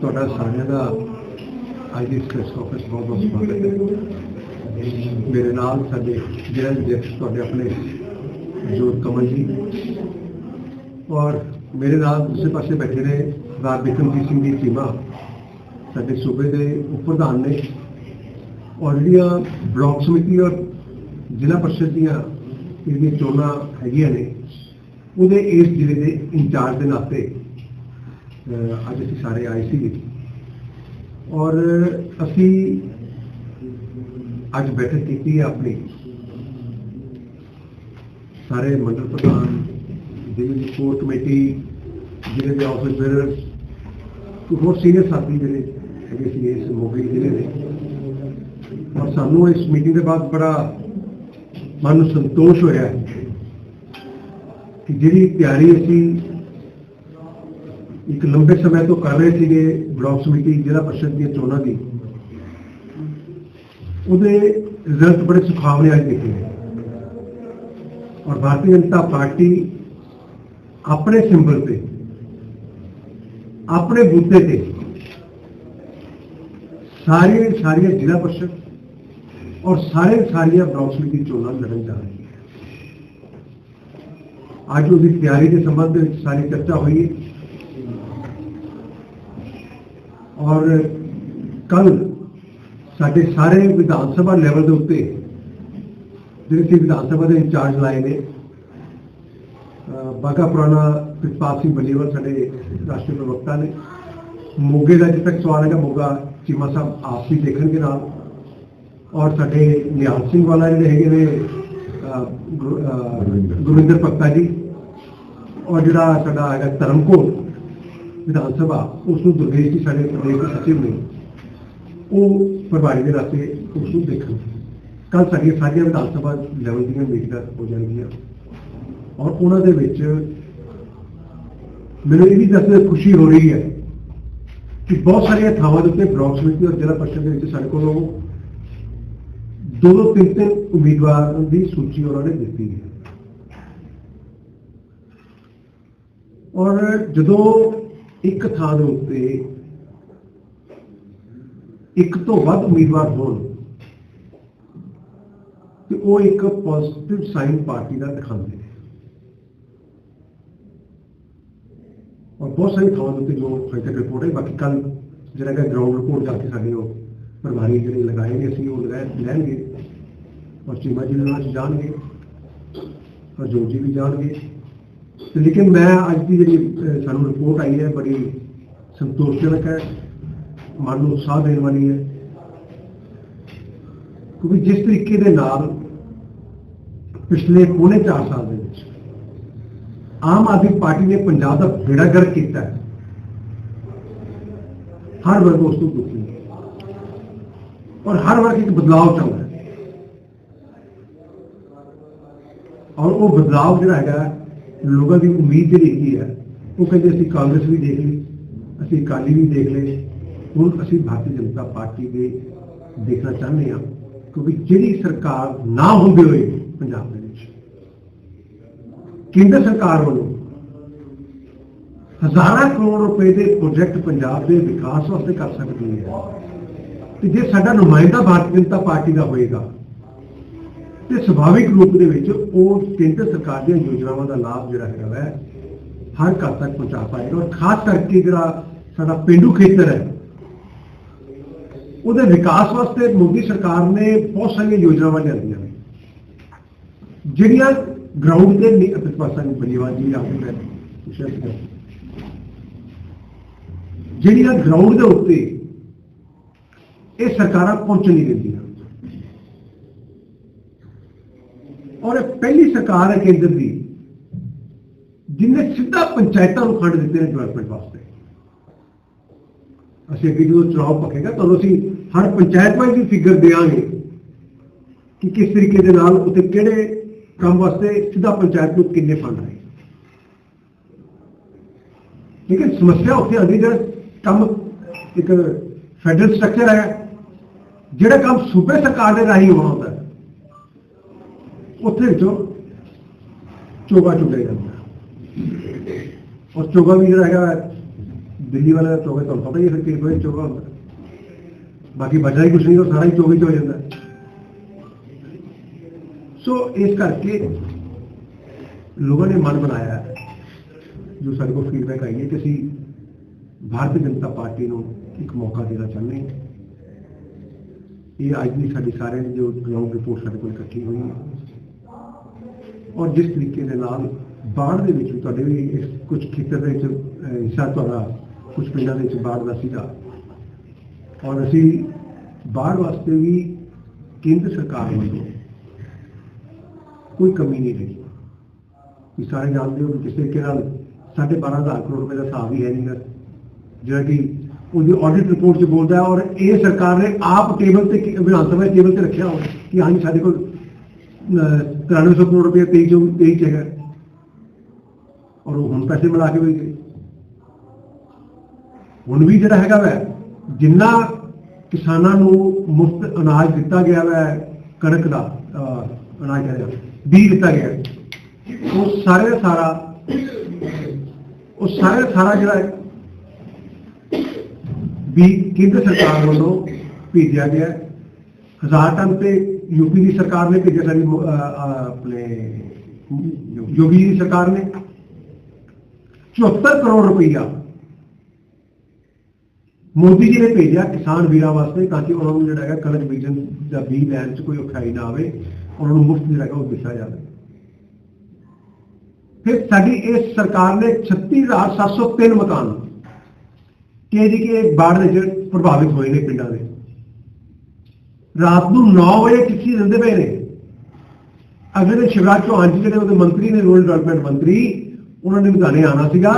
ਤੁਹਾਡਾ ਸਾਰਿਆਂ ਦਾ ਅੱਜ ਦੀ ਪ੍ਰੈਸ ਕਾਨਫਰੰਸ ਬਹੁਤ ਬਹੁਤ ਸਵਾਗਤ ਹੈ ਮੇਰੇ ਨਾਲ ਸਾਡੇ ਜਿਹੜਾ ਅਧਿਕਸ਼ ਤੁਹਾਡੇ ਆਪਣੇ ਜੋਤ ਕਮਲ ਜੀ। ਔਰ ਮੇਰੇ ਨਾਲ ਦੂਸਰੇ ਪਾਸੇ ਬੈਠੇ ਨੇ ਸਰਦਾਰ ਬਿਕਰਮਜੀਤ ਸਿੰਘ ਦੀ ਟੀਮਾਂ, ਸਾਡੇ ਸੂਬੇ ਦੇ ਉਪ ਪ੍ਰਧਾਨ ਨੇ। ਔਰ ਜਿਹੜੀਆਂ ਬਲਾਕ ਸਮਿਤੀ ਔਰ ਜ਼ਿਲ੍ਹਾ ਪਰਿਸ਼ਦ ਦੀਆਂ ਜਿਹੜੀਆਂ ਚੋਣਾਂ ਹੈਗੀਆਂ ਨੇ, ਉਹਦੇ ਇਸ ਜ਼ਿਲ੍ਹੇ ਦੇ ਇੰਚਾਰਜ ਦੇ ਨਾਤੇ ਅੱਜ ਅਸੀਂ ਸਾਰੇ ਆਏ ਸੀ ਔਰ ਅਸੀਂ ਅੱਜ ਬੈਠਕ ਕੀਤੀ ਹੈ ਆਪਣੀ ਸਾਰੇ ਮੰਡਲ ਪ੍ਰਧਾਨ ਜ਼ਿਲ੍ਹੇ ਕੋਰ ਕਮੇਟੀ ਜ਼ਿਲ੍ਹੇ ਦੇ ਆਫਿਸਰ ਬੇਅਰਰਸ ਹੋਰ ਸੀਨੀਅਰ ਸਾਥੀ ਜਿਹੜੇ ਹੈਗੇ ਸੀ ਇਸ ਮੋਗੇ ਜ਼ਿਲ੍ਹੇ ਦੇ। ਔਰ ਸਾਨੂੰ ਇਸ ਮੀਟਿੰਗ ਦੇ ਬਾਅਦ ਬੜਾ ਮਨ ਨੂੰ ਸੰਤੋਸ਼ ਹੋਇਆ ਕਿ ਜਿਹੜੀ ਤਿਆਰੀ ਅਸੀਂ ਇੱਕ ਲੰਬੇ ਸਮੇਂ ਤੋਂ ਕਰ ਰਹੇ ਸੀਗੇ ਬਲਾਕ ਸਮਿਤੀ ਜ਼ਿਲ੍ਹਾ ਪਰਿਸ਼ਦ ਦੀਆਂ ਚੋਣਾਂ ਦੀ। ਉਹਦੇ ਰਿਜ਼ਲਟ ਬੜੇ ਸੁਖਾਵਣੇ ਆਏ ਦਿਖੇ। ਨੇ ਔਰ ਭਾਰਤੀ ਜਨਤਾ ਪਾਰਟੀ ਆਪਣੇ ਸਿੰਬਲ ਤੇ, ਆਪਣੇ ਬੂਤੇ ਤੇ ਸਾਰੀਆਂ ਸਾਰੀਆਂ ਜ਼ਿਲ੍ਹਾ ਪਰਿਸ਼ਦ ਔਰ ਸਾਰੇ ਸਾਰੀਆਂ ਬਲਾਕ ਸਮਿਤੀ ਚੋਣਾਂ ਲੜਨ ਜਾ ਰਹੀ ਹੈ। ਅੱਜ ਉਹਦੀ ਤਿਆਰੀ ਦੇ ਸੰਬੰਧ ਵਿੱਚ ਸਾਰੀ ਚਰਚਾ ਹੋਈ ਹੈ। ਔਰ ਕੱਲ ਸਾਡੇ ਸਾਰੇ ਵਿਧਾਨ ਸਭਾ ਲੈਵਲ ਦੇ ਉੱਤੇ ਜਿਹੜੇ ਸੀ ਵਿਧਾਨ ਸਭਾ ਦੇ ਇੰਚਾਰਜ ਲਾਏ ਨੇ, ਅਹ ਬਾਗਾ ਪੁਰਾਣਾ ਪ੍ਰਿਤਪਾਲ ਸਿੰਘ ਬਲੀਵਰ ਸਾਡੇ ਰਾਸ਼ਟਰੀ ਪ੍ਰਵਕਤਾ ਨੇ। ਮੋਗੇ ਦਾ ਜਿੱਥੇ ਤੱਕ ਸਵਾਲ ਹੈਗਾ, ਮੋਗਾ ਚੀਮਾ ਸਾਹਿਬ ਆਪ ਵੀ ਦੇਖਣਗੇ ਨਾਲ। ਔਰ ਸਾਡੇ ਨਿਹਾਲ ਸਿੰਘ ਵਾਲਾ ਜਿਹੜੇ ਹੈਗੇ ਨੇ ਗੁਰਵਿੰਦਰ ਪੱਕਾ ਜੀ। ਔਰ ਜਿਹੜਾ ਸਾਡਾ ਹੈਗਾ ਧਰਮਕੋਟ ਵਿਧਾਨ ਸਭਾ ਉਸ ਨੂੰ ਦੁਰਗੇਸ਼ ਜੀ ਸਾਡੇ ਪ੍ਰਦੇਸ਼ ਦੇ ਸਚਿਵ ਨੇ ਉਹ ਪ੍ਰਭਾਰੀ ਦੇ ਰਾਤੇ ਉਸ ਨੂੰ ਦੇਖਣ। ਕੱਲ ਸਾਡੀਆਂ ਸਾਰੀਆਂ ਵਿਧਾਨ ਸਭਾ ਲੈਵਲ ਦੀਆਂ ਮੀਟਿੰਗਾਂ ਹੋ ਜਾਣਗੀਆਂ। ਔਰ ਉਹਨਾਂ ਦੇ ਵਿੱਚ ਮੈਨੂੰ ਇਹ ਵੀ ਦੱਸਦੇ ਖੁਸ਼ੀ ਹੋ ਰਹੀ ਹੈ ਕਿ ਬਹੁਤ ਸਾਰੀਆਂ ਥਾਵਾਂ ਦੇ ਉੱਤੇ ਬਲਾਕ ਸਮਿਤੀ ਔਰ ਜ਼ਿਲ੍ਹਾ ਪਰਿਸ਼ਦ ਦੇ ਵਿੱਚ ਸਾਡੇ ਕੋਲੋਂ ਦੋ ਦੋ ਤਿੰਨ ਤਿੰਨ ਉਮੀਦਵਾਰ ਦੀ ਸੂਚੀ ਉਹਨਾਂ ਨੇ ਦਿੱਤੀ ਹੈ। ਔਰ ਜਦੋਂ ਇੱਕ ਥਾਂ ਦੇ ਉੱਤੇ ਇੱਕ ਤੋਂ ਵੱਧ ਉਮੀਦਵਾਰ ਹੋਣ ਤੇ ਉਹ ਇੱਕ ਪੋਜ਼ਿਟਿਵ ਸਾਈਨ ਪਾਰਟੀ ਦਾ ਦਿਖਾਉਂਦੇ ਨੇ। ਔਰ ਬਹੁਤ ਸਾਰੀ ਥਾਵਾਂ ਦੇ ਉੱਤੇ ਜੋ ਹਜੇ ਤੱਕ ਰਿਪੋਰਟ ਹੈ, ਬਾਕੀ ਕੱਲ ਜਿਹੜਾ ਕਿ ਗਰਾਊਂਡ ਰਿਪੋਰਟ ਕਰਕੇ ਸਾਡੇ ਉਹ ਪ੍ਰਭਾਰੀ ਜਿਹੜੇ ਲਗਾਏ ਨੇ, ਅਸੀਂ ਉਹ ਲਗਾਏ ਲੈਣਗੇ। ਔਰ ਚੀਮਾ ਜੀ ਨਾਲ ਜਾਣਗੇ। ਔਰ ਜੋਜੀ ਵੀ ਜਾਣਗੇ। ਲੇਕਿਨ ਮੈਂ ਅੱਜ ਦੀ ਜਿਹੜੀ ਸਾਨੂੰ ਰਿਪੋਰਟ ਆਈ ਹੈ, ਬੜੀ ਸੰਤੋਸ਼ਜਨਕ ਹੈ, ਮਨ ਨੂੰ ਉਤਸ਼ਾਹ ਦੇਣ ਵਾਲੀ ਹੈ। ਕਿਉਂਕਿ ਜਿਸ ਤਰੀਕੇ ਦੇ ਨਾਲ ਪਿਛਲੇ ਪੌਣੇ 4 ਸਾਲ ਦੇ ਵਿੱਚ ਆਮ ਆਦਮੀ ਪਾਰਟੀ ਨੇ ਪੰਜਾਬ ਦਾ ਬੇੜਾ ਗਰਕ ਕੀਤਾ ਹੈ। ਹਰ ਵਰਗ ਉਸ ਤੋਂ ਦੁਖੀ ਹੈ। ਔਰ ਹਰ ਵਰਗ ਇੱਕ ਬਦਲਾਅ ਚਾਹੁੰਦਾ ਹੈ। ਔਰ ਉਹ ਬਦਲਾਅ ਜਿਹੜਾ ਹੈਗਾ ਲੋਕਾਂ ਦੀ ਉਮੀਦ ਜਿਹੜੀ ਹੈਗੀ ਹੈ ਉਹ ਕਹਿੰਦੇ ਅਸੀਂ ਕਾਂਗਰਸ ਵੀ ਦੇਖ ਲਈ, ਅਸੀਂ ਅਕਾਲੀ ਵੀ ਦੇਖ ਲਏ ਹੁਣ ਅਸੀਂ ਭਾਰਤੀ ਜਨਤਾ ਪਾਰਟੀ ਦੇ ਦੇਖਣਾ ਚਾਹੁੰਦੇ ਹਾਂ, ਕਿਉਂਕਿ ਜਿਹੜੀ ਸਰਕਾਰ ਨਾ ਹੁੰਦੇ ਹੋਏ ਪੰਜਾਬ ਦੇ ਵਿੱਚ, ਕੇਂਦਰ ਸਰਕਾਰ ਵੱਲੋਂ ਹਜ਼ਾਰਾਂ ਕਰੋੜ ਰੁਪਏ ਦੇ ਪ੍ਰੋਜੈਕਟ ਪੰਜਾਬ ਦੇ ਵਿਕਾਸ ਵਾਸਤੇ ਕਰ ਸਕਦੀ ਹੈ। ਤੇ ਜੇ ਸਾਡਾ ਨੁਮਾਇੰਦਾ ਭਾਰਤੀ ਜਨਤਾ ਪਾਰਟੀ ਦਾ ਹੋਏਗਾ ਤੇ ਸੁਭਾਵਿਕ ਰੂਪ ਦੇ ਵਿੱਚ ਉਹ ਕੇਂਦਰ ਸਰਕਾਰ ਦੀਆਂ ਯੋਜਨਾਵਾਂ ਦਾ ਲਾਭ ਜਿਹੜਾ ਹੈਗਾ ਵੈ, ਹਰ ਘਰ ਤੱਕ ਪਹੁੰਚਾ ਪਾਏਗਾ। ਔਰ ਖਾਸ ਕਰਕੇ ਜਿਹੜਾ ਸਾਡਾ ਪਿੰਡੂ ਖੇਤਰ ਹੈ, ਉਹਦੇ ਵਿਕਾਸ ਵਾਸਤੇ ਮੋਦੀ ਸਰਕਾਰ ਨੇ ਬਹੁਤ ਸਾਰੀਆਂ ਯੋਜਨਾਵਾਂ ਲਿਆਂਦੀਆਂ ਨੇ। ਜਿਹੜੀਆਂ ਗਰਾਊਂਡ ਤੇ ਨਹੀਂ ਪ੍ਰਤਿਪਾਸਾ ਨਹੀਂ ਬਲੀਵਾਲ ਜੀ ਆਪੇ ਮੈਂ ਪੁੱਛਿਆ ਸੀਗਾ ਜਿਹੜੀਆਂ ਗਰਾਊਂਡ ਦੇ ਉੱਤੇ ਇਹ ਸਰਕਾਰਾਂ ਪਹੁੰਚ ਨਹੀਂ ਦਿੰਦੀਆਂ। ਔਰ ਇਹ ਪਹਿਲੀ ਸਰਕਾਰ ਹੈ ਕੇਂਦਰ ਦੀ, ਜਿਨੇ ਸਿੱਧਾ ਪੰਚਾਇਤਾਂ ਨੂੰ ਫੰਡ ਦਿੱਤੇ ਨੇ ਡਿਵੈਲਪਮੈਂਟ ਵਾਸਤੇ। ਅਸੀਂ ਅੱਗੇ ਜਦੋਂ ਚੁਣਾਵ ਪੱਕੇਗਾ, ਤੁਹਾਨੂੰ ਅਸੀਂ ਹਰ ਪੰਚਾਇਤ ਵਾਈਜ਼ ਵੀ ਫਿਗਰ ਦੇਵਾਂਗੇ ਕਿ ਕਿਸ ਤਰੀਕੇ ਦੇ ਨਾਲ ਉੱਥੇ ਕਿਹੜੇ ਕੰਮ ਵਾਸਤੇ ਸਿੱਧਾ ਪੰਚਾਇਤ ਨੂੰ ਕਿੰਨੇ ਫੰਡ ਆਏ ਲੇਕਿਨ ਸਮੱਸਿਆ ਉੱਥੇ ਆਉਂਦੀ ਜਿਹੜਾ ਕੰਮ ਇੱਕ ਫੈਡਰਲ ਸਟਰਕਚਰ ਹੈ, ਜਿਹੜਾ ਕੰਮ ਸੂਬੇ ਸਰਕਾਰ ਦੇ ਰਾਹੀਂ ਹੋਣਾ ਹੁੰਦਾ ਉੱਥੇ ਵਿੱਚੋਂ ਚੋਗਾ ਚੁੱਕਿਆ ਜਾਂਦਾ ਹੈ। ਔਰ ਚੋਗਾ ਵੀ ਜਿਹੜਾ ਹੈਗਾ, ਦਿੱਲੀ ਵਾਲਾ ਚੋਗਾ, ਤੁਹਾਨੂੰ ਪਤਾ ਹੀ ਹੈ ਫਿਰ ਕੋਈ ਚੋਗਾ ਹੁੰਦਾ। ਬਾਕੀ ਬਚਦਾ ਹੀ ਕੁਝ ਨਹੀਂ, ਉਹ ਸਾਰਾ ਹੀ ਚੋਗੇ ਚ ਹੋ ਜਾਂਦਾ। ਸੋ ਇਸ ਕਰਕੇ ਲੋਕਾਂ ਨੇ ਮਨ ਬਣਾਇਆ ਜੋ ਸਾਡੇ ਕੋਲ ਫੀਡਬੈਕ ਆਈ ਹੈ ਕਿ ਅਸੀਂ ਭਾਰਤੀ ਜਨਤਾ ਪਾਰਟੀ ਨੂੰ ਇੱਕ ਮੌਕਾ ਦੇਣਾ ਚਾਹੁੰਦੇ ਹਾਂ। ਇਹ ਅੱਜ ਦੀ ਸਾਡੀ ਸਾਰਿਆਂ ਦੀ ਜੋ ਗਰਾਊਂਡ ਰਿਪੋਰਟ ਸਾਡੇ ਕੋਲ ਇਕੱਠੀ ਹੋਈ ਹੈ। ਔਰ ਜਿਸ ਤਰੀਕੇ ਦੇ ਨਾਲ ਬਾੜ ਦੇ ਵਿੱਚ ਵੀ ਤੁਹਾਡੇ ਵੀ ਇਸ ਕੁਝ ਖੇਤਰ ਦੇ ਵਿੱਚ ਅਹ, ਹਿੱਸਾ ਤੁਹਾਡਾ ਕੁਝ ਪਿੰਡਾਂ ਦੇ ਵਿੱਚ ਬਾੜ ਦਾ ਸੀਗਾ ਔਰ ਅਸੀਂ ਬਾੜ ਵਾਸਤੇ ਵੀ ਕੇਂਦਰ ਸਰਕਾਰ ਵੱਲੋਂ ਕੋਈ ਕਮੀ ਨਹੀਂ ਰਹੀ ਤੁਸੀਂ ਸਾਰੇ ਜਾਣਦੇ ਹੋ ਕਿ ਕਿਸ ਤਰੀਕੇ ਨਾਲ ਸਾਢੇ ਬਾਰਾਂ ਹਜ਼ਾਰ ਕਰੋੜ ਰੁਪਏ ਦਾ ਹਿਸਾਬ ਹੀ ਹੈ ਨਹੀਂਗਾ ਜਿਹੜਾ ਕਿ ਉਹਦੀ ਆਡਿਟ ਰਿਪੋਰਟ 'ਚ ਬੋਲਦਾ ਹੈ ਔਰ ਇਹ ਸਰਕਾਰ ਨੇ ਆਪ ਟੇਬਲ ਤੇ ਕੀ- ਵਿਧਾਨ ਸਭਾ ਦੇ ਟੇਬਲ ਤੇ ਰੱਖਿਆ ਹੋਇਆ ਕਿ ਹਾਂਜੀ ਸਾਡੇ ਕੋਲ 9300 ਕਰੋੜ ਰੁਪਏ 23 ਜੋ 23 ਚ ਹੈਗਾ ਔਰ ਉਹ ਹੁਣ ਪੈਸੇ ਮਿਲਾ ਕੇ ਵੀ ਗਏ। ਹੁਣ ਵੀ ਜਿਹੜਾ ਹੈਗਾ ਵੈ ਜਿੰਨਾ ਕਿਸਾਨਾਂ ਨੂੰ ਮੁਫਤ ਅਨਾਜ ਦਿੱਤਾ ਗਿਆ ਵੈ ਕਣਕ ਦਾ ਅਹ, ਅਨਾਜ ਕਹਿੰਦੇ ਬੀਜ ਦਿੱਤਾ ਗਿਆ ਉਹ ਸਾਰੇ ਦਾ ਸਾਰਾ ਉਹ ਸਾਰੇ ਦਾ ਸਾਰਾ ਜਿਹੜਾ ਹੈ, ਵੀ ਕੇਂਦਰ ਸਰਕਾਰ ਵੱਲੋਂ ਭੇਜਿਆ ਗਿਆ ਹਜ਼ਾਰ ਟਨ ਤੇ ਯੂਪੀ ਦੀ ਸਰਕਾਰ ਨੇ ਭੇਜਿਆ ਸਾਡੀ ਮ- ਅਹ, ਅਹ, ਆਪਣੇ ਯੋਗੀ ਦੀ ਸਰਕਾਰ ਨੇ 74 ਕਰੋੜ ਰੁਪਈਆ ਮੋਦੀ ਜੀ ਨੇ ਭੇਜਿਆ ਕਿਸਾਨ ਵੀਰਾਂ ਵਾਸਤੇ ਤਾਂ ਕਿ ਉਹਨਾਂ ਨੂੰ ਜਿਹੜਾ ਹੈਗਾ ਕਣਕ ਬੀਜਣ ਦਾ ਬੀਜ ਲੈਣ 'ਚ ਕੋਈ ਔਖਾਈ ਨਾ ਆਵੇ ਉਹਨਾਂ ਨੂੰ ਮੁਫਤ ਜਿਹੜਾ ਹੈਗਾ ਉਹ ਦਿੱਤਾ ਜਾਵੇ ਫਿਰ ਸਾਡੀ ਇਸ ਸਰਕਾਰ ਨੇ 36703 ਮਕਾਨ ਕਿ ਜੀ ਕਿ ਬਾੜ ਦੇ ਵਿੱਚ ਪ੍ਰਭਾਵਿਤ ਹੋਏ ਨੇ ਪਿੰਡਾਂ ਦੇ ਰਾਤ ਨੂੰ 9 ਵਜੇ ਚਿੱਠੀ ਦਿੰਦੇ ਪਏ ਨੇ। ਅਗਲੇ ਦਿਨ ਸ਼ਿਵਰਾਜ ਚੌਹਾਨ ਜੀ ਜਿਹੜੇ ਉਹਦੇ ਮੰਤਰੀ ਨੇ ਰੂਰਲ ਡਿਵੈਲਪਮੈਂਟ ਮੰਤਰੀ, ਉਹਨਾਂ ਨੇ ਲੁਧਿਆਣੇ ਆਣਾ ਸੀਗਾ,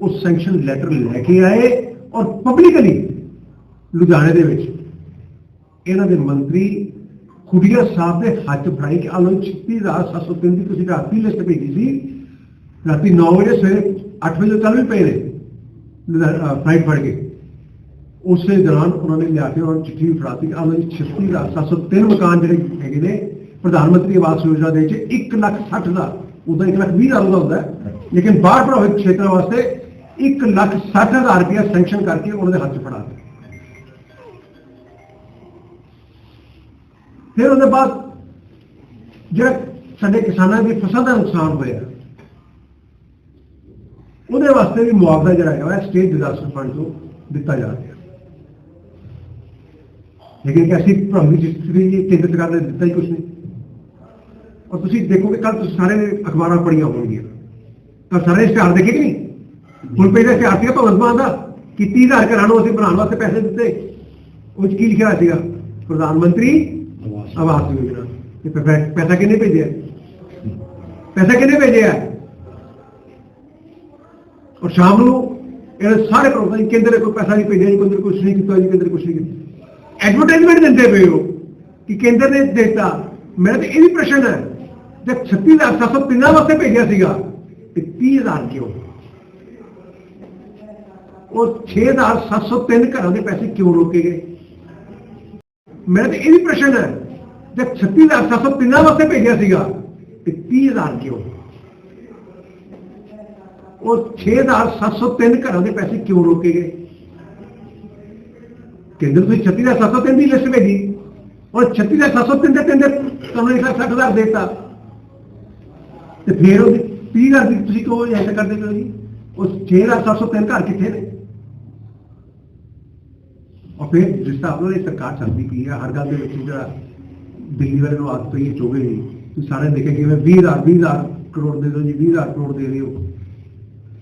ਉਹ ਸੈਂਕਸ਼ਨ ਲੈਟਰ ਲੈ ਕੇ ਆਏ ਔਰ ਪਬਲਿਕਲੀ ਲੁਧਿਆਣੇ ਦੇ ਵਿੱਚ ਇਹਨਾਂ ਦੇ ਮੰਤਰੀ ਖੁੱਡੀਆ ਸਾਹਿਬ ਦੇ ਹੱਥ ਫੜਾਈ ਕਿ ਆਲੋ 36703 ਦੀ ਤੁਸੀਂ ਰਾਤੀ ਲਿਸਟ ਭੇਜੀ ਸੀ। ਰਾਤੀ 9 ਵਜੇ ਸਵੇਰੇ 8 ਵਜੇ ਚੱਲ ਵੀ ਪਏ ਨੇ ਫਲਾਈਟ ਫੜ ਕੇ। ਉਸੇ ਦੌਰਾਨ ਉਹਨਾਂ ਨੇ ਲਿਆ ਕੇ ਉਹਨਾਂ ਨੂੰ ਚਿੱਠੀ ਵੀ ਫੜਾਤੀ ਕਿ ਆਲੋ 36703 ਮਕਾਨ ਜਿਹੜੇ ਹੈਗੇ ਨੇ, ਪ੍ਰਧਾਨ ਮੰਤਰੀ ਆਵਾਸ ਯੋਜਨਾ ਦੇ ਵਿੱਚ 1 ਲੱਖ 60 ਹਜ਼ਾਰ ਉਹਦਾ 1 ਲੱਖ 20 ਹਜ਼ਾਰ ਦਾ ਹੁੰਦਾ ਲੇਕਿਨ ਬਾਹਰ ਪ੍ਰਭਾਵਿਤ ਖੇਤਰਾਂ ਵਾਸਤੇ 1 ਲੱਖ 60 ਹਜ਼ਾਰ ਰੁਪਇਆ ਸੈਂਕਸ਼ਨ ਕਰਕੇ ਉਹਨਾਂ ਦੇ ਹੱਥ ਫੜਾ ਦਿੱਤਾ। ਫਿਰ ਉਹਦੇ ਬਾਅਦ ਜਿਹੜਾ ਸਾਡੇ ਕਿਸਾਨਾਂ ਦੀ ਫਸਲ ਦਾ ਨੁਕਸਾਨ ਹੋਇਆ, ਉਹਦੇ ਵਾਸਤੇ ਵੀ ਮੁਆਵਜ਼ਾ ਜਿਹੜਾ ਹੈਗਾ ਸਟੇਟ ਡਿਜ਼ਾਸਟਰ ਫੰਡ ਤੋਂ ਦਿੱਤਾ ਜਾ ਰਿਹਾ। ਲੇਕਿਨ ਕਿ ਅਸੀਂ ਭ੍ਰਮ ਦੀ ਇਹ ਕੇਂਦਰ ਸਰਕਾਰ ਨੇ ਦਿੱਤਾ ਹੀ ਕੁਝ ਨਹੀਂ। ਔਰ ਤੁਸੀਂ ਦੇਖੋਗੇ ਕੱਲ ਤੁਸੀਂ ਸਾਰੇ ਅਖਬਾਰਾਂ ਪੜ੍ਹੀਆਂ ਹੋਣਗੀਆਂ। ਤਾਂ ਸਾਰੇ ਇਸ਼ਤਿਹਾਰ ਦੇਖੇ ਕਿ ਨਹੀਂ? ਹੁਣ ਪਹਿਲੇ ਇਸ਼ਤਿਹਾਰ ਸੀਗਾ ਭਗਵੰਤ ਮਾਨ ਦਾ ਕਿ 30000 ਘਰਾਂ ਨੂੰ ਅਸੀਂ ਬਣਾਉਣ ਵਾਸਤੇ ਪੈਸੇ ਦਿੱਤੇ। ਉਹ 'ਚ ਕੀ ਲਿਖਿਆ ਸੀਗਾ? ਪ੍ਰਧਾਨ ਮੰਤਰੀ ਆਵਾਸ ਯੋਜਨਾ। ਪੈ- ਪੈਸਾ ਕਿੰਨੇ ਭੇਜਿਆ? ਪੈਸਾ ਕਿੰਨੇ ਭੇਜਿਆ? ਔਰ ਸ਼ਾਮ ਨੂੰ ਇਹ ਸਾਰੇ ਪ੍ਰੋਗਰਾਮ ਕੇਂਦਰ ਕੋਈ ਪੈਸਾ ਨਹੀਂ ਭੇਜਿਆ ਜੀ ਕੇਂਦਰ ਕੁਛ ਨਹੀਂ ਕੀਤਾ ਜੀ ਕੇਂਦਰ ਕੁਛ ਨਹੀਂ ਕੀਤਾ। ਐਡਵਰਟਾਈਜ਼ਮੈਂਟ ਦਿੰਦੇ ਪਏ ਹੋ ਕਿ ਕੇਂਦਰ ਨੇ ਦਿੱਤਾ। ਮੇਰਾ ਤਾਂ ਇਹ ਵੀ ਪ੍ਰਸ਼ਨ ਹੈ ਜੇ 36700 ਤਿੰਨਾਂ ਵਾਸਤੇ ਭੇਜਿਆ ਸੀਗਾ ਤੇ 30000 ਕਿਉਂ? ਉਹ 6703 ਘਰਾਂ ਦੇ ਪੈਸੇ ਕਿਉਂ ਰੋਕੇ ਗਏ? ਮੇਰਾ ਤਾਂ ਇਹ ਵੀ ਪ੍ਰਸ਼ਨ ਹੈ ਜੇ 36700 ਤਿੰਨਾਂ ਵਾਸਤੇ ਭੇਜਿਆ ਸੀਗਾ ਤੇ 30000 ਕਿਉਂ? ਉਹ 6703 ਘਰਾਂ ਦੇ ਪੈਸੇ ਕਿਉਂ ਰੋਕੇ ਗਏ? ਕੇਂਦਰ ਤੁਸੀਂ 36703 ਦੀ ਲਿਸਟ ਭੇਜੀ ਔਰ 36703 ਦੇ ਤਿੰਨ ਦੇ ਤੁਹਾਨੂੰ 160000 ਦੇਤਾ ਤੇ ਫਿਰ ਉਹ 30000 ਦੀ ਤੁਸੀਂ ਕਹੋ ਐਸਾ ਕਰਦੇ ਪਏ ਹੋ ਜੀ ਉਹ 6703 ਘਰ ਕਿੱਥੇ ਨੇ ਔਰ ਫਿਰ ਜਿਸ ਤਰ੍ਹਾਂ ਉਹਨਾਂ ਦੀ ਸਰਕਾਰ ਚੱਲਦੀ ਪਈ ਹੈ ਹਰ ਗੱਲ ਦੇ ਵਿੱਚ ਜਿਹੜਾ ਦਿੱਲੀ ਵਾਲੇ ਨੂੰ ਆਦਤ ਪਈ ਹੈ ਚੋਗੇ ਦੀ ਤੁਸੀਂ ਸਾਰੇ ਦੇਖੇ ਕਿ ਮੈਂ 20000 20000 ਕਰੋੜ ਦੇ ਦਿਓ ਜੀ 20000 ਕਰੋੜ ਦੇ ਰਹੇ ਹੋ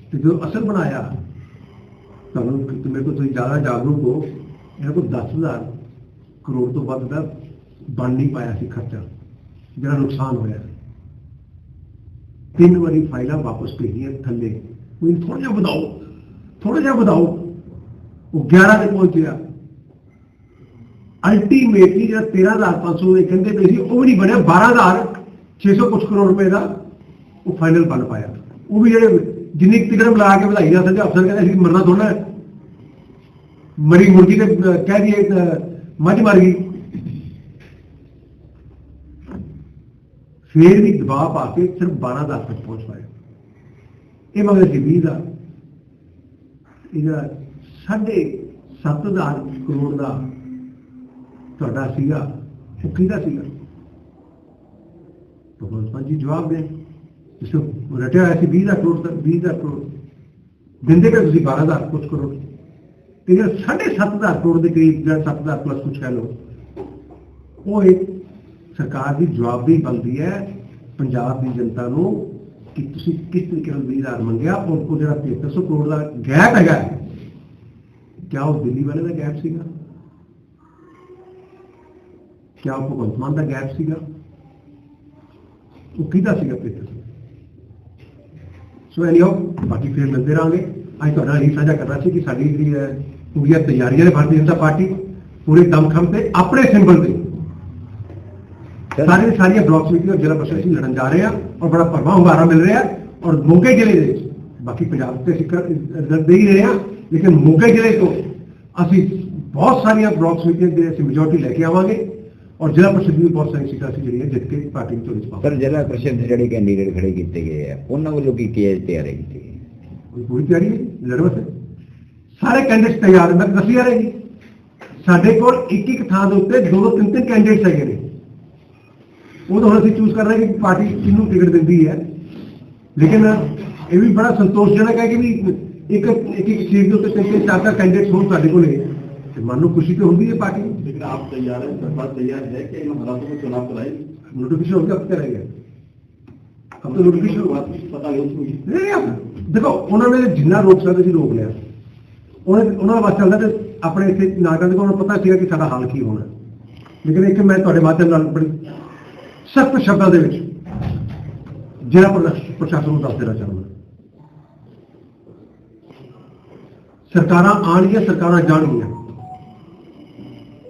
ਤੇ ਜਦੋਂ ਅਸਲ ਬਣਾਇਆ ਤੁਹਾਨੂੰ ਮੇਰੇ ਕੋਲ ਤੁਸੀਂ ਜ਼ਿਆਦਾ ਜਾਗਰੂਕ ਹੋ ਇਹਨਾਂ ਕੋਲ 10000 ਕਰੋੜ ਤੋਂ ਵੱਧ ਦਾ ਬਣ ਨਹੀਂ ਪਾਇਆ ਸੀ ਖਰਚਾ, ਜਿਹੜਾ ਨੁਕਸਾਨ ਹੋਇਆ ਤਿੰਨ ਵਾਰੀ ਫਾਈਲਾਂ ਵਾਪਸ ਭੇਜੀਆਂ ਥੱਲੇ। ਕੋਈ ਥੋੜਾ ਜਿਹਾ ਵਧਾਓ ਥੋੜਾ ਜਿਹਾ ਵਧਾਓ। ਉਹ 11 ਤੇ ਪਹੁੰਚਿਆ। ਅਲਟੀਮੇਟਲੀ ਜਿਹੜਾ 13500 ਇਹ ਕਹਿੰਦੇ ਪਏ ਸੀ, ਉਹ ਵੀ ਨਹੀਂ ਬਣਿਆ। 12600 ਕੁਝ ਕਰੋੜ ਰੁਪਏ ਦਾ ਉਹ ਫਾਈਨਲ ਬਣ ਪਾਇਆ। ਉਹ ਵੀ ਜਿਹੜੇ ਜਿੰਨੀ ਟਿਕਟ ਬੁਲਾ ਕੇ ਵਧਾਈ ਜਾ ਸਕਦੇ ਅਫਸਰ ਕਹਿੰਦੇ ਸੀ, ਮਰਨਾ ਥੋੜਾ ਮਰੀ ਮੁਰਗੀ ਤੇ ਕਹਿ ਦਈਏ ਮੱਝ ਮਰ ਗਈ। ਫੇਰ ਵੀ ਦਬਾਅ ਪਾ ਕੇ ਸਿਰਫ 12000 ਤੱਕ ਪਹੁੰਚ ਪਾਏ ਇਹ ਮਗਰ ਸੀ 20 ਦਾ, ਇਹਦਾ ਸਾਢੇ ਸੱਤ ਹਜ਼ਾਰ ਕਰੋੜ ਦਾ ਤੁਹਾਡਾ ਸੀਗਾ ਉਹ ਕਿਹਦਾ ਸੀਗਾ? ਭਗਵੰਤ ਮਾਨ ਜੀ ਜਵਾਬ ਦੇ। ਇਸ ਰਟਿਆ ਹੋਇਆ ਸੀ 20 ਲੱਖ ਕਰੋੜ ਦਾ 20 ਲੱਖ ਕਰੋੜ। ਦਿੰਦੇ ਕਿ ਤੁਸੀਂ 12000 ਕੁਝ ਕਰੋੜ। ਤੇ ਜਿਹੜਾ ਸਾਢੇ ਸੱਤ ਹਜ਼ਾਰ ਕਰੋੜ ਦੇ ਕਰੀਬ ਜਿਹੜਾ 7000 ਪਲੱਸ ਕੁਝ ਕਹਿ ਲਓ। ਉਹ ਇੱਕ ਸਰਕਾਰ ਦੀ ਜਵਾਬਦੇਹੀ ਬਣਦੀ ਹੈ ਪੰਜਾਬ ਦੀ ਜਨਤਾ ਨੂੰ ਕਿ ਤੁਸੀਂ ਕਿਸ ਤਰੀਕੇ ਨਾਲ 20000 ਮੰਗਿਆ ਔਰ ਉਹ ਜਿਹੜਾ 7300 ਕਰੋੜ ਦਾ ਗੈਪ ਹੈਗਾ ਕਿਆ ਉਹ ਦਿੱਲੀ ਵਾਲੇ ਦਾ ਗੈਪ ਸੀਗਾ? ਕਿਆ ਉਹ ਭਗਵੰਤ ਮਾਨ ਦਾ ਗੈਪ ਸੀਗਾ? ਉਹ ਕਿਹਦਾ ਸੀਗਾ ਪੇਪਰ ਸੋ? ਐਨੀਓ ਬਾਕੀ ਫਿਰ ਮਿਲਦੇ ਰਹਾਂਗੇ। ਅੱਜ ਤੁਹਾਡਾ ਇਹ ਸਾਂਝਾ ਕਰਨਾ ਸੀ ਕਿ ਸਾਡੀ ਜਿਹੜੀ ਹੈ ਪੂਰੀਆਂ ਤਿਆਰੀਆਂ ਨੇ ਭਾਰਤੀ ਜਨਤਾ ਪਾਰਟੀ ਪੂਰੇ ਦਮਖਮ ਤੇ ਆਪਣੇ ਸਿੰਬਲ ਤੇ ਸਾਰੇ ਸਾਰੀਆਂ ਬਲਾਕ ਕਮੇਟੀ ਔਰ ਜ਼ਿਲ੍ਹਾ ਪ੍ਰਸ਼ਾਸਨ ਅਸੀਂ ਲੜਨ ਜਾ ਰਹੇ ਹਾਂ ਔਰ ਬੜਾ ਭਰਵਾਂ ਹੁੰਗਾਰਾ ਮਿਲ ਰਿਹਾ ਹੈ ਔਰ ਮੋਗੇ ਜ਼ਿਲ੍ਹੇ ਦੇ ਵਿੱਚ ਬਾਕੀ ਪੰਜਾਬ ਤੇ ਅਸੀਂ ਕਰ- ਰਿਜ਼ਲਟ ਦੇ ਹੀ ਰਹੇ ਹਾਂ ਲੇਕਿਨ ਮੋਗੇ ਜ਼ਿਲ੍ਹੇ ਤੋਂ ਅਸੀਂ ਬਹੁਤ ਸਾਰੀਆਂ ਬਲਾਕ ਕਮੇਟੀਆਂ ਦੇ ਅਸੀਂ ਮੈਜੋਰਟੀ ਲੈ ਕੇ ਆਵਾਂਗੇ ਔਰ ਜ਼ਿਲ੍ਹਾ ਪ੍ਰਸ਼ਾਸਨ ਵੀ ਬਹੁਤ ਸਾਰੀਆਂ ਸੀਟਾਂ ਅਸੀਂ ਜਿਹੜੀਆਂ ਜਿੱਤ ਕੇ ਪਾਰਟੀ ਨੂੰ ਝੋਲੀ ਚ ਪਾਵਾਂਗੇ ਸਰ ਜ਼ਿਲ੍ਹਾ ਪ੍ਰੀਸ਼ਦ ਦੇ ਜਿਹੜੇ ਕੈਂਡੀਡੇਟ ਖੜੇ ਕੀਤੇ ਗਏ ਆ ਉਹਨਾਂ ਵੱਲੋਂ ਕੀ ਕੀ ਤਿਆਰੀ ਕੀਤੀ ਗਈ ਕੋਈ ਪੂਰੀ ਤਿਆਰੀ ਹੈ ਲੜਨ ਵਾਸਤੇ ਸਾਰੇ ਕੈਂਡੀਡੇਟ ਤਿਆਰ ਮੈਂ ਦੱਸੀ ਜਾ ਰਹੀ ਸਾਡੇ ਕੋਲ ਇੱਕ ਇੱਕ ਥਾਂ ਦੇ ਉੱਤੇ ਦੋ ਦੋ ਤਿੰਨ ਤਿੰਨ ਕੈਂਡੀਡੇਟ ਹੈਗੇ ਨੇ ਉਹ ਤਾਂ ਹੁਣ ਅਸੀਂ ਚੂਜ਼ ਕਰ ਰਹੇ ਹਾਂ ਕਿ ਪਾਰਟੀ ਕਿਹਨੂੰ ਟਿਕਟ ਦਿੰਦੀ ਹੈ ਲੇਕਿਨ ਇਹ ਵੀ ਬੜਾ ਸੰਤੋਸ਼ਜਨਕ ਹੈ ਕਿ ਵੀ ਇੱਕ ਇੱਕ ਇੱਕ ਸੀਟ ਦੇ ਉੱਤੇ ਤਿੰਨ ਤਿੰਨ ਚਾਰ ਚਾਰ ਕੈਂਡੀਡੇਟ ਹੋਣ ਸਾਡੇ ਕੋਲੇ ਤੇ ਮਨ ਨੂੰ ਖੁਸ਼ੀ ਤਾਂ ਹੁੰਦੀ ਹੈ ਪਾਰਟੀ ਨੂੰ लेकिन आप तैयार हैं सरकार तैयार है कि इन हालातों में चुनाव कराएगी नोटिफिकेशन हो गया अब क्या रह गया अब तो नोटिफिकेशन हुआ पता नहीं उसमें ਨਹੀਂ ਨਹੀਂ ਦੇਖੋ ਉਹਨਾਂ ਨੇ ਜਿੰਨਾ ਰੋਕ ਸਕਦੇ ਸੀ ਰੋਕ ਲਿਆ ਉਹਨੇ ਉਹਨਾਂ ਦਾ ਬਸ ਚੱਲਦਾ ਤੇ ਆਪਣੇ ਇੱਥੇ ਨਾਟਕਾਂ ਦੇ ਕੋਲ ਪਤਾ ਸੀਗਾ ਕਿ ਸਾਡਾ ਹਾਲ ਕੀ ਹੋਣਾ। ਲੇਕਿਨ ਇੱਕ ਮੈਂ ਤੁਹਾਡੇ ਮਾਧਿਅਮ ਨਾਲ ਬੜੀ ਸਖਤ ਸ਼ਬਦਾਂ ਦੇ ਵਿੱਚ ਜ਼ਿਲ੍ਹਾ ਪ੍ਰਸ਼ਾਸਨ ਨੂੰ ਦੱਸ ਦੇਣਾ ਚਾਹੁੰਦਾ। ਸਰਕਾਰਾਂ ਆਉਣਗੀਆਂ, ਸਰਕਾਰਾਂ ਜਾਣਗੀਆਂ।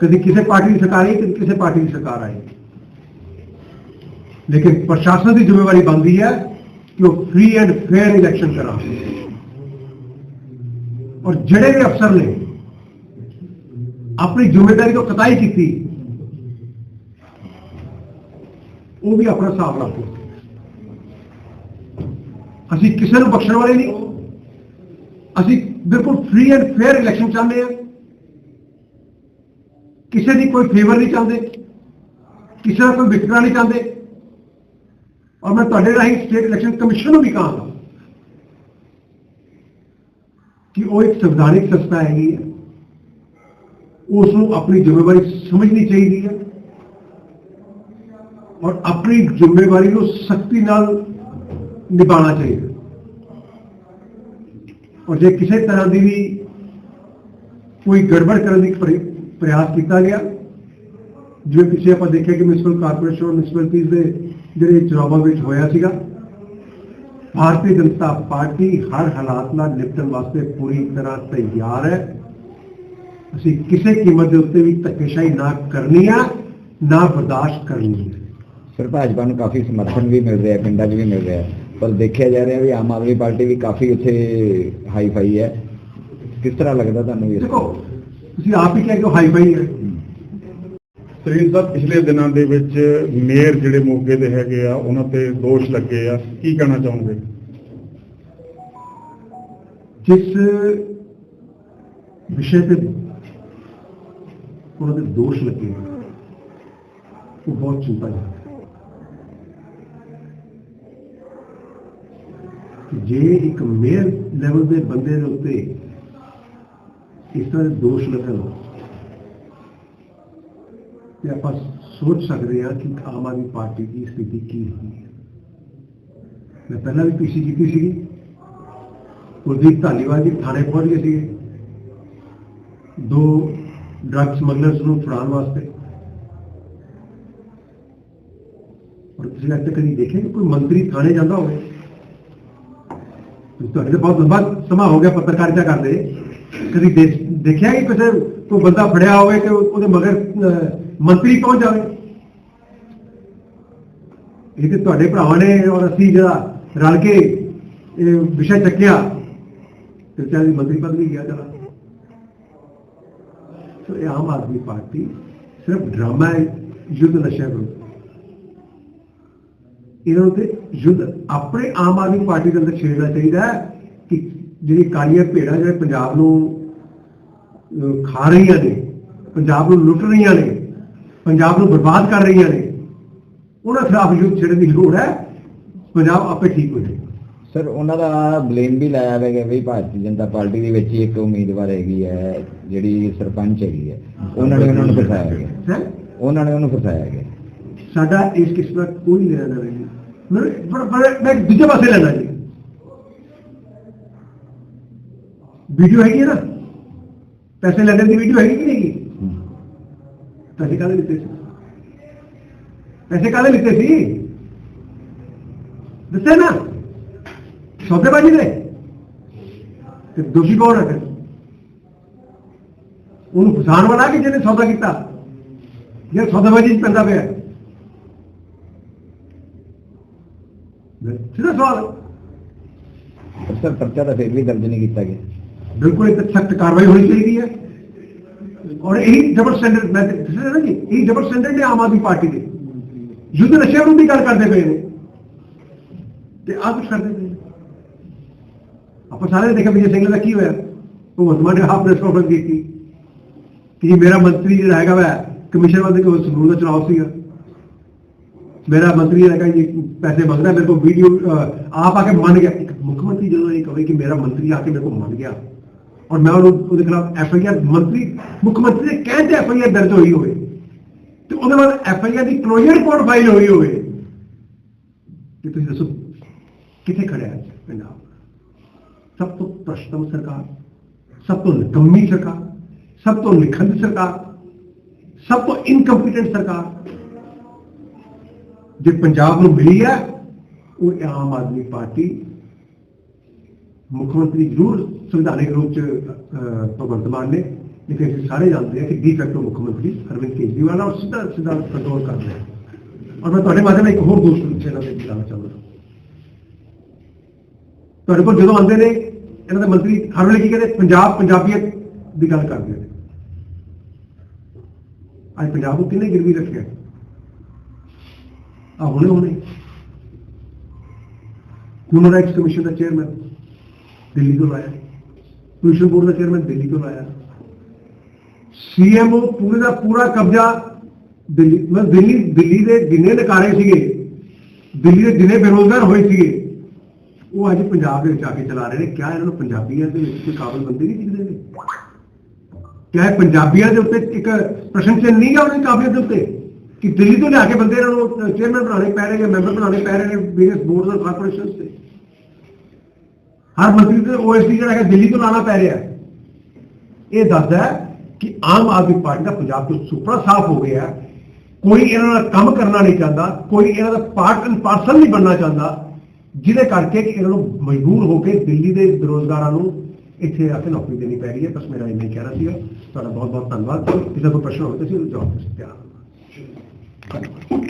ਕਦੀ ਕਿਸੇ ਪਾਰਟੀ ਦੀ ਸਰਕਾਰ ਆਈ, ਕਦੀ ਕਿਸੇ ਪਾਰਟੀ ਦੀ ਸਰਕਾਰ ਆਈ। ਲੇਕਿਨ ਪ੍ਰਸ਼ਾਸਨ ਦੀ ਜ਼ਿੰਮੇਵਾਰੀ ਬਣਦੀ ਹੈ ਕਿ ਉਹ ਫ੍ਰੀ ਐਂਡ ਫੇਅਰ ਇਲੈਕਸ਼ਨ ਕਰਾ ਔਰ ਜਿਹੜੇ ਵੀ ਅਫਸਰ ਨੇ ਆਪਣੀ ਜ਼ਿੰਮੇਵਾਰੀ ਤੋਂ ਕਤਾਈ ਕੀਤੀ, ਉਹ ਵੀ ਆਪਣਾ ਹਿਸਾਬ ਰੱਖੋ। ਅਸੀਂ ਕਿਸੇ ਨੂੰ ਬਖਸ਼ਣ ਵਾਲੇ ਨਹੀਂ। ਅਸੀਂ ਬਿਲਕੁਲ ਫ੍ਰੀ ਐਂਡ ਫੇਅਰ ਇਲੈਕਸ਼ਨ ਚਾਹੁੰਦੇ ਹਾਂ। ਕਿਸੇ ਦੀ ਕੋਈ ਫੇਵਰ ਨਹੀਂ ਚਾਹੁੰਦੇ। ਕਿਸੇ ਦਾ ਕੋਈ ਵਿਤਕਰਾ ਨਹੀਂ ਚਾਹੁੰਦੇ। ਔਰ ਮੈਂ ਤੁਹਾਡੇ ਰਾਹੀਂ ਸਟੇਟ ਇਲੈਕਸ਼ਨ ਕਮਿਸ਼ਨ ਨੂੰ ਵੀ ਕਹਾਂਗਾ ਕਿ ਉਹ ਇੱਕ ਸੰਵਿਧਾਨਿਕ ਸੰਸਥਾ ਹੈਗੀ ਹੈ। ਉਸ ਨੂੰ ਆਪਣੀ ਜ਼ਿੰਮੇਵਾਰੀ ਸਮਝਣੀ ਚਾਹੀਦੀ ਹੈ। ਔਰ ਆਪਣੀ ਜ਼ਿੰਮੇਵਾਰੀ ਨੂੰ ਸਖਤੀ ਨਾਲ ਨਿਭਾਉਣਾ ਚਾਹੀਦਾ ਔਰ ਜੇ ਕਿਸੇ ਤਰ੍ਹਾਂ ਦੀ ਵੀ ਕੋਈ ਗੜਬੜ ਕਰਨ ਦੀ ਪ੍ਰਯਾਸ ਕੀਤਾ ਗਿਆ, ਜਿਵੇਂ ਪਿੱਛੇ ਆਪਾਂ ਦੇਖਿਆ ਕਿ ਮਿਊਨਿਸਪਲ ਕਾਰਪੋਰੇਸ਼ਨ ਔਰ ਮਿਊਨਿਸਪੈਲਿਟੀਜ਼ ਦੇ ਜਿਹੜੇ ਚੁਣਾਵਾਂ ਵਿੱਚ ਹੋਇਆ ਸੀਗਾ ਭਾਰਤੀ ਜਨਤਾ ਪਾਰਟੀ ਹਰ ਹਾਲਾਤ ਨਾਲ ਨਿਪਟਣ ਵਾਸਤੇ ਪੂਰੀ ਤਰ੍ਹਾਂ ਤਿਆਰ ਹੈ। ਅਸੀਂ ਕਿਸੇ ਕੀਮਤ ਦੇ ਉੱਤੇ ਵੀ ਧੱਕੇਸ਼ਾਹੀ ਨਾ ਕਰਨੀ ਆ ਨਾ ਬਰਦਾਸ਼ਤ ਕਰਨੀ ਹੈ ਸਰ ਭਾਜਪਾ ਨੂੰ ਕਾਫੀ ਸਮਰਥਨ ਵੀ ਮਿਲ ਰਿਹਾ ਪਿੰਡਾਂ 'ਚ ਵੀ ਮਿਲ ਰਿਹਾ। ਪਰ ਦੇਖਿਆ ਜਾ ਰਿਹਾ ਵੀ ਆਮ ਆਦਮੀ ਪਾਰਟੀ ਵੀ ਕਾਫੀ ਉੱਥੇ ਹਾਈ ਫਾਈ ਹੈ। ਕਿਸ ਤਰ੍ਹਾਂ ਲੱਗਦਾ ਤੁਹਾਨੂੰ ਇਹ? ਦੇਖੋ ਤੁਸੀਂ ਆਪ ਹੀ ਕਹਿ ਕੇ ਹਾਈ ਫਾਈ ਹੈ। ਸੁਨੀਲ ਸਾਹਿਬ ਪਿਛਲੇ ਦਿਨਾਂ ਦੇ ਵਿੱਚ ਮੇਅਰ ਜਿਹੜੇ ਮੋਗੇ ਦੇ ਹੈਗੇ ਆ, ਉਹਨਾਂ ਤੇ ਦੋਸ਼ ਲੱਗੇ ਆ। ਕੀ ਕਹਿਣਾ ਚਾਹੋਗੇ? ਜਿਸ ਵਿਸ਼ੇ ਤੇ ਉਹਨਾਂ ਦੇ ਦੋਸ਼ ਲੱਗੇ ਉਹ ਬਹੁਤ ਚਿੰਤਾਜਨਕ ਹੈ। ਜੇ ਇੱਕ ਮੇਅਰ ਲੈਵਲ ਦੇ ਬੰਦੇ ਦੇ ਉੱਤੇ ਇਸ ਤਰ੍ਹਾਂ ਦੇ ਦੋਸ਼ ਲੱਗਣ ਤੇ ਆਪਾਂ ਸੋਚ ਸਕਦੇ ਹਾਂ ਕਿ ਆਮ ਆਦਮੀ ਪਾਰਟੀ ਦੀ ਸਥਿਤੀ ਕੀ ਹੋਈ ਹੈ। ਮੈਂ ਪਹਿਲਾਂ ਵੀ ਪੀਸੀ ਕੀਤੀ ਸੀਗੀ। ਕੁਲਦੀਪ ਧਾਲੀਵਾਲ ਜੀ ਥਾਣੇ ਪਹੁੰਚ ਗਏ ਸੀਗੇ। ਦੋ ਡਰੱਗ ਸਮਗਲਰਸ ਨੂੰ ਫੜਾਉਣ ਵਾਸਤੇ। ਔਰ ਤੁਸੀਂ ਅੱਜ ਤੱਕ ਕਦੀ ਦੇਖਿਆ ਕਿ ਕੋਈ ਮੰਤਰੀ ਥਾਣੇ ਜਾਂਦਾ ਹੋਵੇ? ਤੁਹਾਡੇ ਤੇ ਬਹੁਤ ਲੰਬਾ ਸਮਾਂ ਹੋ ਗਿਆ ਪੱਤਰਕਾਰਿਤਾ ਕਰਦੇ। ਕਦੀ ਦੇਖਿਆ ਕਿ ਕਿਸੇ ਕੋਈ ਬੰਦਾ ਫੜਿਆ ਹੋਵੇ ਕਿ ਉਹਦੇ ਮਗਰ ਅਹ, ਮੰਤਰੀ ਪਹੁੰਚ ਜਾਵੇ? ਇਹ ਤੇ ਤੁਹਾਡੇ ਭਰਾਵਾਂ ਨੇ ਔਰ ਅਸੀਂ ਜਿਹੜਾ ਰਲ ਕੇ ਇਹ ਵਿਸ਼ਾ ਚੱਕਿਆ। ਤੇ ਚਾਹੇ ਮੰਤਰੀ ਪਦ ਵੀ ਗਿਆ ਚਲਾ। ਸੋ ਇਹ ਆਮ ਆਦਮੀ ਪਾਰਟੀ ਸਿਰਫ ਡਰਾਮਾ ਹੈ ਯੁੱਧ ਨਸ਼ਾ ਵਿਰੁੱਧ। ਇਹਨਾਂ ਨੂੰ ਤੇ ਯੁੱਧ ਆਪਣੇ ਆਮ ਆਦਮੀ ਪਾਰਟੀ ਦੇ ਅੰਦਰ ਛੇੜਨਾ ਚਾਹੀਦਾ ਹੈ ਕਿ ਜਿਹੜੀ ਕਾਲੀਆਂ ਭੇੜਾਂ ਜਿਹੜੇ ਪੰਜਾਬ ਨੂੰ ਖਾ ਰਹੀਆਂ ਨੇ ਪੰਜਾਬ ਨੂੰ ਲੁੱਟ ਰਹੀਆਂ ਨੇ ਪੰਜਾਬ ਨੂੰ ਬਰਬਾਦ ਕਰ ਰਹੀਆਂ ਨੇ ਉਹਨਾਂ ਖਿਲਾਫ ਯੁੱਧ ਛੇੜਨ ਦੀ ਲੋੜ ਹੈ ਪੰਜਾਬ ਆਪੇ ਠੀਕ ਹੋ ਜਾਏਗਾ। ਸਰ ਉਹਨਾਂ ਦਾ ਬਲੇਮ ਵੀ ਲਾਇਆ ਹੋਇਆ ਵੀ ਭਾਰਤੀ ਜਨਤਾ ਪਾਰਟੀ ਦੇ ਵਿੱਚ ਇੱਕ ਉਮੀਦਵਾਰ ਹੈਗੀ ਹੈ ਜਿਹੜੀ ਸਰਪੰਚ ਹੈਗੀ ਹੈ ਉਹਨਾਂ ਨੇ ਉਹਨਾਂ ਨੂੰ ਫਸਾਇਆ ਗਿਆ। ਹੈ? ਉਹਨਾਂ ਨੇ ਉਹਨੂੰ ਫਸਾਇਆ ਗਿਆ। ਸਾਡਾ ਇਸ ਕਿਸਮ ਦਾ ਕੋਈ ਲੈਣਾ ਨਹੀਂ ਮੈਂ ਮੈਂ ਦੂਜੇ ਪਾਸੇ ਲੈਣਾ ਜੀ। ਵੀਡੀਓ ਹੈਗੀ ਹੈ ਨਾ? ਪੈਸੇ ਲੈਣ ਦੀ ਵੀਡੀਓ ਹੈਗੀ ਕਿ ਨਹੀਂ ਹੈਗੀ? ਪੈਸੇ ਕਾਹਦੇ ਲਿੱਤੇ ਸੀ ਪੈਸੇ ਕਾਹਦੇ ਲਿੱਤੇ ਸੀ ਦੱਸੇ ਨਾ ਸੌਦੇਬਾਜ਼ੀ ਦੇ ਤੇ ਦੋਸ਼ੀ ਕੌਣ ਹੈ ਫਿਰ ਉਹਨੂੰ ਫਸਾਣ ਵਾਲਾ ਕਿ ਜਿਹਨੇ ਸੌਦਾ ਕੀਤਾ ਜੇ ਸੌਦਾਬਾਜ਼ੀ ਚ ਪੈਂਦਾ ਪਿਆ ਸਿੱਧਾ ਸਵਾਲ ਪਰ ਸਰ ਪਰਚਾ ਤਾਂ ਫਿਰ ਵੀ ਦਰਜ ਨਹੀਂ ਕੀਤਾ ਗਿਆ ਬਿਲਕੁਲ ਇੱਕ ਸਖਤ ਕਾਰਵਾਈ ਹੋਣੀ ਚਾਹੀਦੀ ਹੈ। ਔਰ ਇਹੀ ਡਬਲ ਸਟੈਂਡਰਡ ਮੈਂ ਦੱਸਿਆ ਨਾ ਜੀ, ਇਹ ਡਬਲ ਸਟੈਂਡਰਡ ਨੇ ਆਮ ਆਦਮੀ ਪਾਰਟੀ ਦੇ। ਯੁੱਧ ਨਸ਼ਿਆਂ ਨੂੰ ਵੀ ਗੱਲ ਕਰਦੇ ਪਏ ਨੇ। ਤੇ ਆਹ ਕੁਝ ਕਰਦੇ ਪਏ ਨੇ। ਆਪਾਂ ਸਾਰੇ ਨੇ ਦੇਖਿਆ ਵਿਜੇ ਸਿੰਘ ਦਾ ਕੀ ਹੋਇਆ। ਉਹ ਵਰਤਮਾਨ ਨੇ ਹਾਫ ਪ੍ਰੈਸ ਕਾਨਫਰੰਸ ਕੀਤੀ ਕਿ ਮੇਰਾ ਮੰਤਰੀ ਜਿਹੜਾ ਹੈਗਾ ਵਾ ਕਮਿਸ਼ਨ ਵਾਲੇ ਕੋਲ ਸੰਗਰੂਰ ਦਾ ਚੁਣਾਵ ਸੀਗਾ। ਮੇਰਾ ਮੰਤਰੀ ਹੈਗਾ ਜੀ, ਪੈਸੇ ਮੰਗਦਾ, ਮੇਰੇ ਕੋਲ ਵੀਡੀਓ ਆਪ ਆ ਕੇ ਮੰਨ ਗਿਆ। ਇੱਕ ਮੁੱਖ ਮੰਤਰੀ ਜਦੋਂ ਇਹ ਕਹੇ ਕਿ ਮੇਰਾ ਮੰਤਰੀ ਆ ਕੇ ਮੇਰੇ ਕੋਲ ਮੰਨ ਗਿਆ ਔਰ ਮੈਂ ਉਹਨੂੰ ਉਹਦੇ ਖਿਲਾਫ ਐਫ ਆਈ ਆਰ ਮੰਤਰੀ, ਮੁੱਖ ਮੰਤਰੀ ਦੇ ਕਹਿਣ ਤੇ ਐਫ ਆਈ ਆਰ ਦਰਜ ਹੋਈ ਹੋਵੇ। ਤੇ ਉਹਦੇ ਬਾਅਦ ਐਫ ਆਈ ਆਰ ਦੀ ਕਲੋਜ਼ਰ ਰਿਪੋਰਟ ਫਾਈਲ ਹੋਈ ਹੋਵੇ। ਕਿ ਤੁਸੀਂ ਦੱਸੋ, ਕਿੱਥੇ ਖੜਿਆ ਹੈ ਪੰਜਾਬ? ਸਭ ਤੋਂ ਭ੍ਰਸ਼ਟਮ ਸਰਕਾਰ, ਸਭ ਤੋਂ ਨਿਕੰਮੀ ਸਰਕਾਰ, ਸਭ ਤੋਂ ਨਿਖੰਦ ਸਰਕਾਰ, ਸਭ ਤੋਂ ਇਨਕੰਪੀਟੈਂਟ ਸਰਕਾਰ। ਜੇ ਪੰਜਾਬ ਨੂੰ ਮਿਲੀ ਹੈ, ਉਹ ਆਮ ਆਦਮੀ ਪਾਰਟੀ ਮੁੱਖ ਮੰਤਰੀ ਜ਼ਰੂਰ ਸੰਵਿਧਾਨਿਕ ਰੂਪ ਚ ਅਹ, ਭਗਵੰਤ ਮਾਨ ਨੇ ਲੇਕਿਨ ਅਸੀਂ ਸਾਰੇ ਜਾਣਦੇ ਹਾਂ ਕਿ ਡੀ ਫੈਕਟੋ ਮੁੱਖ ਮੰਤਰੀ ਅਰਵਿੰਦ ਕੇਜਰੀਵਾਲ ਨਾਲ ਸਿੱਧਾ ਸਿੱਧਾ ਕੰਟਰੋਲ ਕਰ ਰਿਹਾ ਔਰ ਮੈਂ ਤੁਹਾਡੇ ਮਾਧਿਅਮ ਨਾਲ ਇੱਕ ਹੋਰ ਦੋਸਤ ਚੈਨਲ ਤੇ ਜਾਣਾ ਚਾਹੁੰਦਾ। ਤੁਹਾਡੇ ਕੋਲ ਜਦੋਂ ਆਉਂਦੇ ਨੇ ਇਹਨਾਂ ਦੇ ਮੰਤਰੀ ਹਰ ਵੇਲੇ ਕੀ ਕਹਿੰਦੇ ਪੰਜਾਬ ਪੰਜਾਬੀਅਤ ਦੀ ਗੱਲ ਕਰਦੇ ਨੇ। ਅੱਜ ਪੰਜਾਬ ਨੂੰ ਕਿੰਨੇ ਗਿਰਵੀ ਰੱਖਿਆ। ਆ ਹੁਣੇ ਹੁਣੇ। ਹਿਊਮਨ ਰਾਈਟਸ ਕਮਿਸ਼ਨ ਦਾ ਚੇਅਰਮੈਨ ਦਿੱਲੀ ਤੋਂ ਆਇਆ। ਕਮਿਸ਼ਨ ਬੋਰਡ ਦਾ ਚੇਅਰਮੈਨ ਦਿੱਲੀ ਤੋਂ ਆਇਆ ਸੀਐਮਓ ਪੂਰੇ ਦਾ ਪੂਰਾ ਕਬਜ਼ਾ ਦਿੱਲੀ, ਮਤਲਬ ਦਿੱਲੀ ਦਿੱਲੀ ਦੇ ਜਿੰਨੇ ਨਕਾਰੇ ਸੀਗੇ, ਦਿੱਲੀ ਦੇ ਜਿੰਨੇ ਬੇਰੋਜ਼ਗਾਰ ਹੋਏ ਸੀਗੇ, ਉਹ ਅੱਜ ਪੰਜਾਬ ਦੇ ਵਿੱਚ ਆ ਕੇ ਚਲਾ ਰਹੇ ਨੇ। ਕਿਆ ਇਹਨਾਂ ਨੂੰ ਪੰਜਾਬੀਆਂ ਦੇ ਵਿੱਚ ਕੋਈ ਕਾਬਲ ਬੰਦੇ ਨਹੀਂ ਦਿਖਦੇ ਨੇ? ਕਿਆ ਇਹ ਪੰਜਾਬੀਆਂ ਦੇ ਉੱਤੇ ਇੱਕ ਪ੍ਰਸ਼ਨ ਚਿੰਨ੍ਹ ਨਹੀਂ ਗਾ ਉਹਨਾਂ ਦੀ ਕਾਬਲੀਅਤ ਦੇ ਉੱਤੇ? ਕਿ ਦਿੱਲੀ ਤੋਂ ਲਿਆ ਕੇ ਬੰਦੇ ਇਹਨਾਂ ਨੂੰ ਚੇਅਰਮੈਨ ਬਣਾਉਣੇ ਪੈ ਰਹੇ ਨੇ ਮੈਂਬਰ ਬਣਾਉਣੇ ਪੈ ਰਹੇ ਨੇ ਬਿਜਨਸ ਬੋਰਡ ਔਰ ਕਾਰਪੋਰੇਸ਼ਨਸ ਤੇ? ਹਰ ਮੰਤਰੀ ਤੇ ਓਐਸਡੀ ਜਿਹੜਾ ਹੈ ਦਿੱਲੀ ਤੋਂ ਲਾਣਾ ਪੈ ਰਿਹਾ ਇਹ ਦੱਸਦਾ ਕਿ ਆਮ ਆਦਮੀ ਪਾਰਟੀ ਦਾ ਪੰਜਾਬ ਤੋਂ ਸੁਪਰਾ ਸਾਫ਼ ਹੋ ਗਿਆ ਕੋਈ ਇਹਨਾਂ ਨਾਲ ਕੰਮ ਕਰਨਾ ਨਹੀਂ ਚਾਹੁੰਦਾ, ਕੋਈ ਇਹਨਾਂ ਦਾ ਪਾਰਟ ਐਂਡ ਪਾਰਸਲ ਨਹੀਂ ਬਣਨਾ ਚਾਹੁੰਦਾ, ਜਿਹਦੇ ਕਰਕੇ ਕਿ ਇਹਨਾਂ ਨੂੰ ਮਜਬੂਰ ਹੋ ਕੇ ਦਿੱਲੀ ਦੇ ਬੇਰੋਜ਼ਗਾਰਾਂ ਨੂੰ ਇੱਥੇ ਆ ਕੇ ਨੌਕਰੀ ਦੇਣੀ ਪੈ ਰਹੀ ਹੈ। ਬਸ ਮੇਰਾ ਇੰਨਾ ਹੀ ਕਹਿਣਾ ਸੀਗਾ। ਤੁਹਾਡਾ ਬਹੁਤ ਬਹੁਤ ਧੰਨਵਾਦ। ਕਿਸੇ ਕੋਈ ਪ੍ਰਸ਼ਨ ਹੋਵੇ ਤਾਂ ਤੁਸੀਂ ਜਵਾਬ ਦੇ ਸਕਦੇ ਹਾਂ। ਧੰਨਵਾਦ।